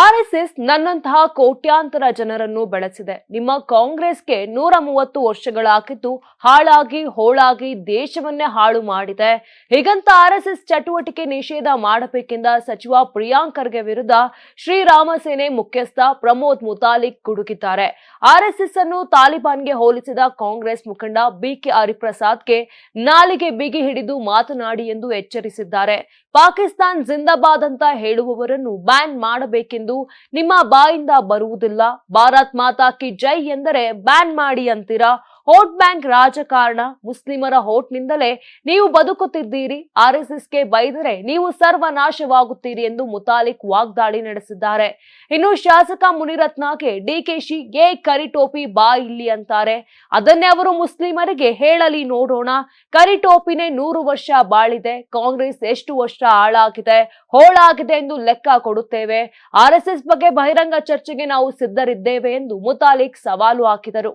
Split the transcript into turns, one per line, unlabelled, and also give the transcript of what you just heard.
RSS ನನ್ನಂತಹ ಕೋಟ್ಯಾಂತರ ಜನರನ್ನು ಬೆಳೆಸಿದೆ. ನಿಮ್ಮ ಕಾಂಗ್ರೆಸ್ಗೆ ನೂರ ಮೂವತ್ತು ವರ್ಷಗಳಾಗಿದ್ದು ಹಾಳಾಗಿ, ಹೋಳಾಗಿ ದೇಶವನ್ನೇ ಹಾಳು ಮಾಡಿದೆ. ಹೀಗಂತ ಆರ್ಎಸ್ಎಸ್ ಚಟುವಟಿಕೆ ನಿಷೇಧ ಮಾಡಬೇಕೆಂದ ಸಚಿವ ಪ್ರಿಯಾಂಕ್ ಖರ್ಗೆ ವಿರುದ್ಧ ಶ್ರೀರಾಮ ಸೇನೆ ಮುಖ್ಯಸ್ಥ ಪ್ರಮೋದ್ ಮುತಾಲಿಕ್ ಗುಡುಗಿದ್ದಾರೆ. ಆರ್ಎಸ್ಎಸ್ ಅನ್ನು ತಾಲಿಬಾನ್ಗೆ ಹೋಲಿಸಿದ ಕಾಂಗ್ರೆಸ್ ಮುಖಂಡ ಬಿಕೆ ಹರಿಪ್ರಸಾದ್ಗೆ ನಾಲಿಗೆ ಬಿಗಿ ಹಿಡಿದು ಮಾತನಾಡಿ ಎಂದು ಎಚ್ಚರಿಸಿದ್ದಾರೆ. ಪಾಕಿಸ್ತಾನ್ ಜಿಂದಾಬಾದ್ ಅಂತ ಹೇಳುವವರನ್ನು ಬ್ಯಾನ್ ಮಾಡಬೇಕೆಂದು ನಿಮ್ಮ ಬಾಯಿಂದ ಬರುವುದಿಲ್ಲ. ಭಾರತ್ ಮಾತಾ ಕಿ ಜೈ ಎಂದರೆ ಬ್ಯಾನ್ ಮಾಡಿ ಅಂತೀರಾ? ವೋಟ್ ಬ್ಯಾಂಕ್ ರಾಜಕಾರಣ ಮುಸ್ಲಿಮರ ಹೋಟ್ನಿಂದಲೇ ನೀವು ಬದುಕುತ್ತಿದ್ದೀರಿ. ಆರ್ಎಸ್ಎಸ್ಗೆ ಬೈದರೆ ನೀವು ಸರ್ವನಾಶವಾಗುತ್ತೀರಿ ಎಂದು ಮುತಾಲಿಕ್ ವಾಗ್ದಾಳಿ ನಡೆಸಿದ್ದಾರೆ. ಇನ್ನು ಶಾಸಕ ಮುನಿರತ್ನಗೆ ಡಿಕೆಶಿ ಏ ಕರಿಟೋಪಿ ಬಾ ಇಲ್ಲಿ ಅಂತಾರೆ. ಅದನ್ನೇ ಅವರು ಮುಸ್ಲಿಮರಿಗೆ ಹೇಳಲಿ ನೋಡೋಣ. ಕರಿಟೋಪಿನೇ ನೂರು ವರ್ಷ ಬಾಳಿದೆ. ಕಾಂಗ್ರೆಸ್ ಎಷ್ಟು ವರ್ಷ ಹಾಳಾಗಿದೆ, ಹೋಳಾಗಿದೆ ಎಂದು ಲೆಕ್ಕ ಕೊಡುತ್ತೇವೆ. ಆರ್ಎಸ್ಎಸ್ ಬಗ್ಗೆ ಬಹಿರಂಗ ಚರ್ಚೆಗೆ ನಾವು ಸಿದ್ಧರಿದ್ದೇವೆ ಎಂದು ಮುತಾಲಿಕ್ ಸವಾಲು ಹಾಕಿದರು.